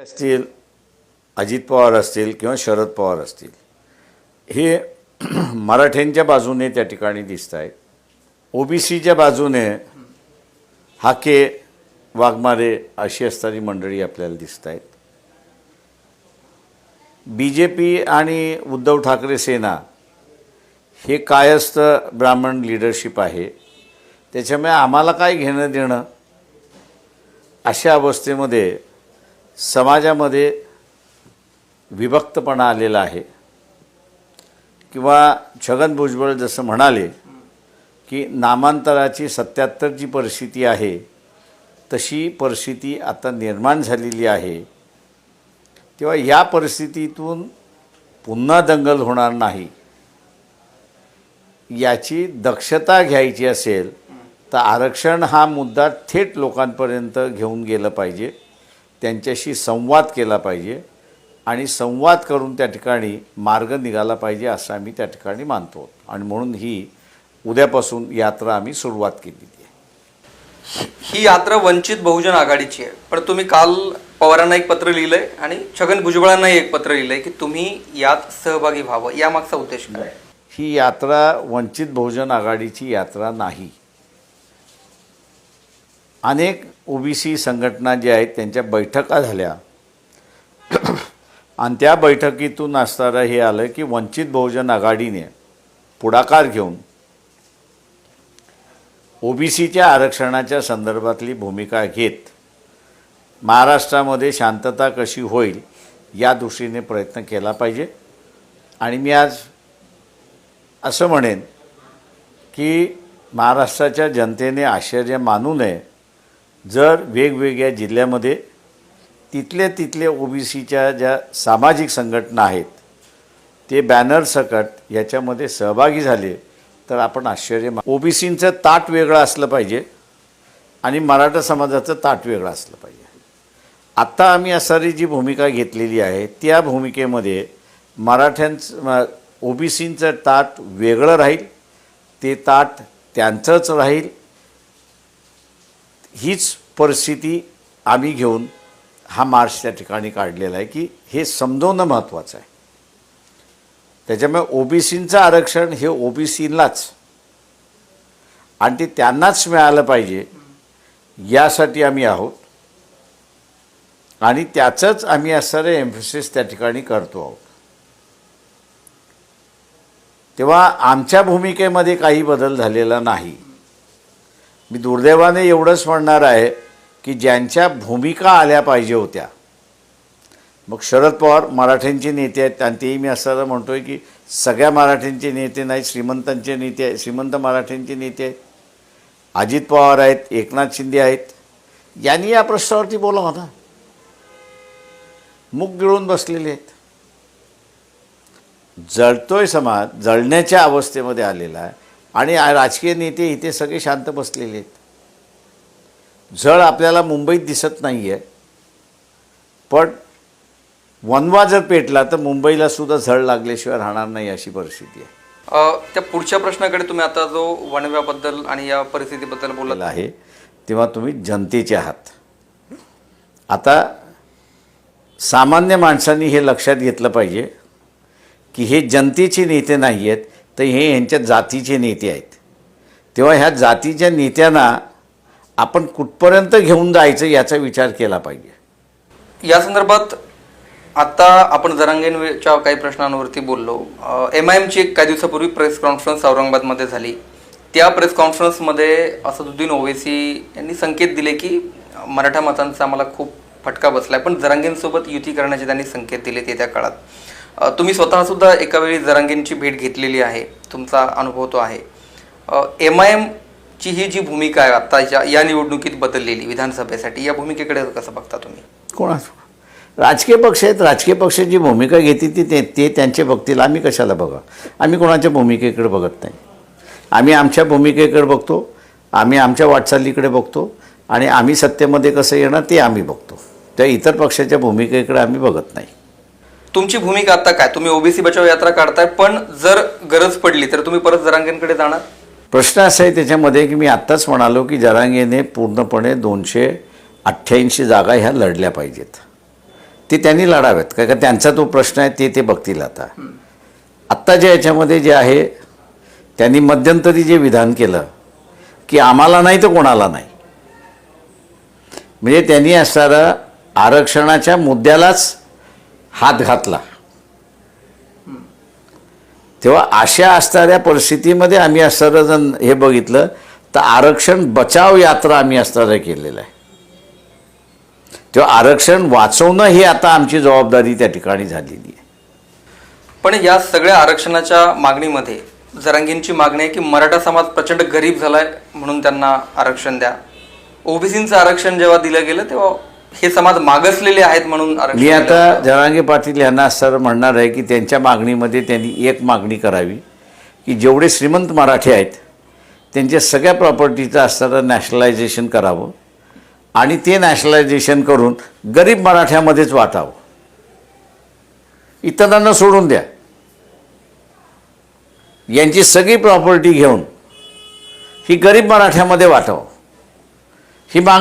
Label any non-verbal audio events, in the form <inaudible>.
असतील अजित पवार असतील किंवा शरद पवार असतील हे <clears throat> मराठ्यांच्या बाजूने त्या ठिकाणी दिसत आहेत ओबीसीच्या बाजूने हाके वाघमारे अशी असणारी मंडळी आपल्याला दिसत आहेत बी जे पी आणि उद्धव ठाकरे सेना हे कायस्थ ब्राह्मण लिडरशिप आहे. त्याच्यामुळे आम्हाला काय घेणं देणं अशा अवस्थेमध्ये समाजामध्ये विभक्तपणा आलेला आहे. किंवा छगन भुजबळ जसं म्हणाले की नामांतराची सत्याहत्तर जी परिस्थिती आहे तशी परिस्थिती आता निर्माण झालेली आहे. तेव्हा या परिस्थितीतून पुन्हा दंगल होणार नाही. याची दक्षता घ्यायची असेल तर आरक्षण हा मुद्दा थेट लोकांपर्यंत घेऊन गेलं पाहिजे. त्यांच्याशी संवाद केला पाहिजे आणि संवाद करून त्या ठिकाणी मार्ग निघाला पाहिजे असं आम्ही त्या ठिकाणी मानतो. आणि म्हणून ही उद्यापासून यात्रा आम्ही सुरुवात केलेली आहे. ही यात्रा वंचित बहुजन आघाडीची आहे. पण तुम्ही काल पवारांना एक पत्र लिहिलंय आणि छगन भुजबळांनाही एक पत्र लिहिलंय की तुम्ही यात सहभागी व्हावं. यामागचा उद्देश काय? ही यात्रा वंचित बहुजन आघाडीची यात्रा नाही. अनेक ओबीसी संघटना ज्या आहेत त्यांच्या बैठका झाल्या. आणि त्या बैठकीतून असणारं हे आलं की वंचित बहुजन आघाडीने पुढाकार घेऊन ओबीसीच्या आरक्षणाच्या संदर्भातली भूमिका घेत महाराष्ट्रामध्ये शांतता कशी होईल या दृष्टीने प्रयत्न केला पाहिजे. आणि मी आज असं म्हणेन की महाराष्ट्राच्या जनतेने आश्चर्य मानू नये जर वेगवेगळ्या जिल्ह्यामध्ये तिथले तिथले ओबीसीच्या ज्या सामाजिक संघटना आहेत ते बॅनर सकट याच्यामध्ये सहभागी झाले तर आपण आश्चर्य मा ओबीसींचं ताट वेगळं असलं पाहिजे आणि मराठा समाजाचं ताट वेगळं असलं पाहिजे. आत्ता आम्ही असणारी जी भूमिका घेतलेली आहे त्या भूमिकेमध्ये मराठ्यांचं ओबीसींचं ताट वेगळं राहील ते ताट त्यांचंच राहील हीच परिस्थिती आम्ही घेऊन हा मार्च त्या ठिकाणी काढलेला आहे की हे समजवणं महत्त्वाचं आहे. त्याच्यामुळे ओबीसींचं आरक्षण हे ओबीसीलाच आणि ते त्यांनाच मिळालं पाहिजे यासाठी आम्ही आहोत. आणि त्याचंच आम्ही असणारे एम्फोसिस त्या ठिकाणी करतो आहोत. तेव्हा आमच्या भूमिकेमध्ये काही बदल झालेला नाही. मी दुर्दैवाने एवढंच म्हणणार आहे की ज्यांच्या भूमिका आल्या पाहिजे होत्या. मग शरद पवार मराठ्यांचे नेते आहेत त्यांतेही मी असं म्हणतो आहे की सगळ्या मराठ्यांचे नेते नाही श्रीमंतांचे नेते आहेत श्रीमंत मराठ्यांचे नेते आहेत. अजित पवार आहेत एकनाथ शिंदे आहेत. यांनी या प्रश्नावरती बोला ना मुख गिळून बसलेले आहेत. जळतोय समाज जळण्याच्या अवस्थेमध्ये आलेला आहे. आणि राजकीय नेते इथे सगळे शांत बसलेले आहेत. झळ आपल्याला मुंबईत दिसत नाही आहे पण वनवा जर पेटला तर मुंबईला सुद्धा झळ लागल्याशिवाय राहणार नाही अशी परिस्थिती आहे. अ, त्या पुढच्या प्रश्नाकडे तुम्ही आता जो वणव्याबद्दल आणि या परिस्थितीबद्दल बोलत आहे तेव्हा तुम्ही जनतेचे आहात. आता सामान्य माणसांनी हे लक्षात घेतलं पाहिजे की हे जनतेचे नेते नाही आहेत तर हे यांच्या जातीचे नेते आहेत. तेव्हा ह्या जातीच्या नेत्यांना आपण कुठपर्यंत घेऊन जायचं याचा विचार केला पाहिजे. या संदर्भात आता आपण जरांगेंच्या काही प्रश्नांवरती बोललो. एम आय एमची एक काही दिवसापूर्वी प्रेस कॉन्फरन्स औरंगाबादमध्ये झाली. त्या प्रेस कॉन्फरन्समध्ये असदुद्दीन ओवेसी यांनी संकेत दिले की मराठा मतांचा आम्हाला खूप फटका बसला आहे पण जरांगेंसोबत युती करण्याचे त्यांनी संकेत दिले येत्या काळात. तुम्ही स्वतःसुद्धा एका वेळी जरांगेंची भेट घेतलेली आहे. तुमचा अनुभव तो आहे. एम आय एमची ही जी भूमिका आहे आत्ताच्या या निवडणुकीत बदललेली विधानसभेसाठी या भूमिकेकडे कसं बघता तुम्ही? कोणा राजकीय पक्ष आहेत. राजकीय पक्ष जी भूमिका घेते ती ते ते त्यांचे बघतील. आम्ही कशाला बघा? आम्ही कोणाच्या भूमिकेकडे बघत नाही. आम्ही आमच्या भूमिकेकडे बघतो. आम्ही आमच्या वाटचालीकडे बघतो. आणि आम्ही सत्तेमध्ये कसं येणार ते आम्ही बघतो. त्या इतर पक्षाच्या भूमिकेकडे आम्ही बघत नाही. तुमची भूमिका आता काय? तुम्ही ओबीसी बचाव यात्रा काढताय पण जर गरज पडली तर तुम्ही परत जरांगेंकडे जाणार? प्रश्न असा आहे त्याच्यामध्ये की मी आत्ताच म्हणालो की जरांगेने पूर्णपणे दोनशे अठ्ठ्याऐंशी जागा ह्या लढल्या पाहिजेत. ते त्यांनी लढावेत का का त्यांचा तो प्रश्न आहे ते ते बघतील आता. आत्ताच्या याच्यामध्ये जे आहे त्यांनी मध्यंतरी जे विधान केलं की आम्हाला नाही तर कोणाला नाही. म्हणजे त्यांनी असणारा आरक्षणाच्या मुद्द्यालाच हात घातला. तेव्हा अशा असणाऱ्या परिस्थितीमध्ये आम्ही सर्वजण हे बघितलं तर आरक्षण बचाव यात्रा आम्ही असणाऱ्या केलेलं आहे. तेव्हा आरक्षण वाचवणं ही आता आमची जबाबदारी त्या ठिकाणी झालेली आहे. पण या सगळ्या आरक्षणाच्या मागणीमध्ये जरांगींची मागणी आहे की मराठा समाज प्रचंड गरीब झालाय म्हणून त्यांना आरक्षण द्या. ओबीसींचं आरक्षण जेव्हा दिलं गेलं तेव्हा हे समाज मागासलेले आहेत म्हणून मी आता. जरांगे पाटील यांना सर म्हणणार आहे की त्यांच्या मागणीमध्ये त्यांनी एक मागणी करावी की जेवढे श्रीमंत मराठी आहेत त्यांच्या सगळ्या प्रॉपर्टीचं असणारं नॅशनलायझेशन करावं आणि ते नॅशनलायझेशन करून गरीब मराठ्यामध्येच वाटावं. इतरांना सोडून द्या. यांची सगळी प्रॉपर्टी घेऊन ही गरीब मराठ्यामध्ये वाटावं. ही मागणी